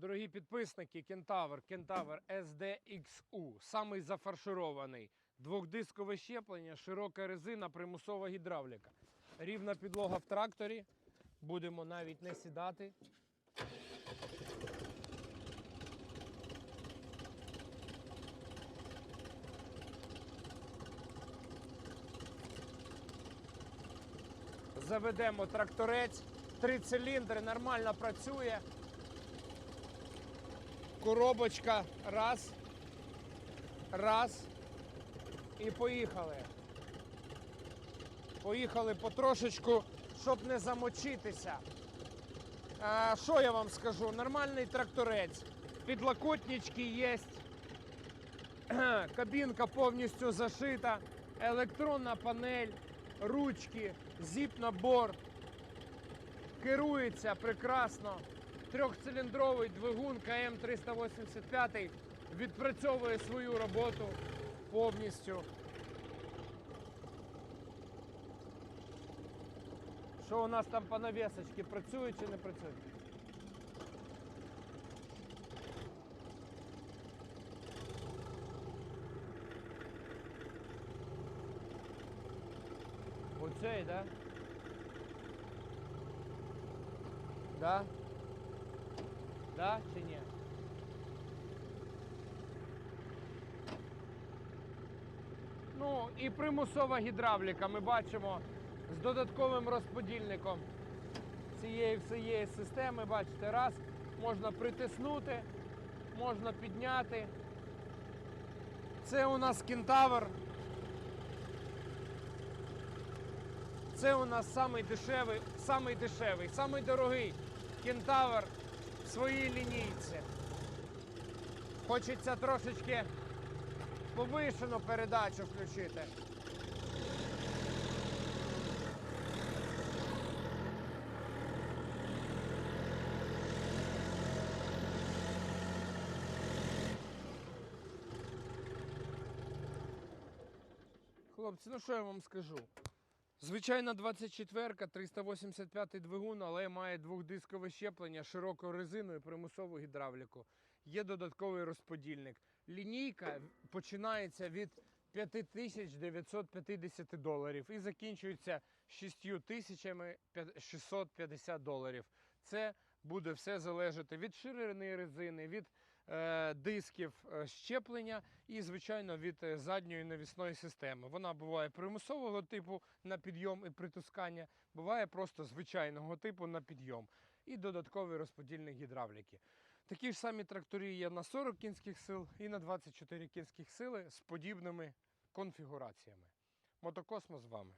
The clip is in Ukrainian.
Дорогі підписники, Кентавр, Кентавр SDXU, самий зафарширований. Двохдискове щеплення, широка резина, примусова гідравліка. Рівна підлога в тракторі. Будемо навіть не сідати. Заведемо тракторець, три циліндри, нормально працює. Коробочка, раз, раз. І поїхали. Поїхали потрошечку, щоб не замочитися. А, що я вам скажу? Нормальний тракторець. Підлокотнички є. Кабінка повністю зашита. Електронна панель, ручки, зіп-набор. Керується прекрасно. Трьохциліндровий двигун КМ385 відпрацьовує свою роботу повністю. Що у нас там по навісочці? Працює чи не працює? Оцей, да? Да? Да чи ні? Ну і примусова гідравліка ми бачимо з додатковим розподільником цієї всієї системи. Бачите, раз можна притиснути, можна підняти. Це у нас кентавр. Це у нас самий дешевий, самий дешевий, самий дорогий кентавр своїй лінійці. Хочеться трошечки повишену передачу включити. Хлопці, ну що я вам скажу? Звичайна 24-ка, 385 двигун, але має двохдискове щеплення, широку резину і примусову гідравліку. Є додатковий розподільник. Лінійка починається від 5950 доларів і закінчується 6650 доларів. Це буде все залежати від ширини резини, від дисків е, щеплення і, звичайно, від е, задньої навісної системи. Вона буває примусового типу на підйом і притискання, буває просто звичайного типу на підйом і додатковий розподільник гідравліки. Такі ж самі трактори є на 40 кінських сил і на 24 кінських сили з подібними конфігураціями. Мотокосмо з вами.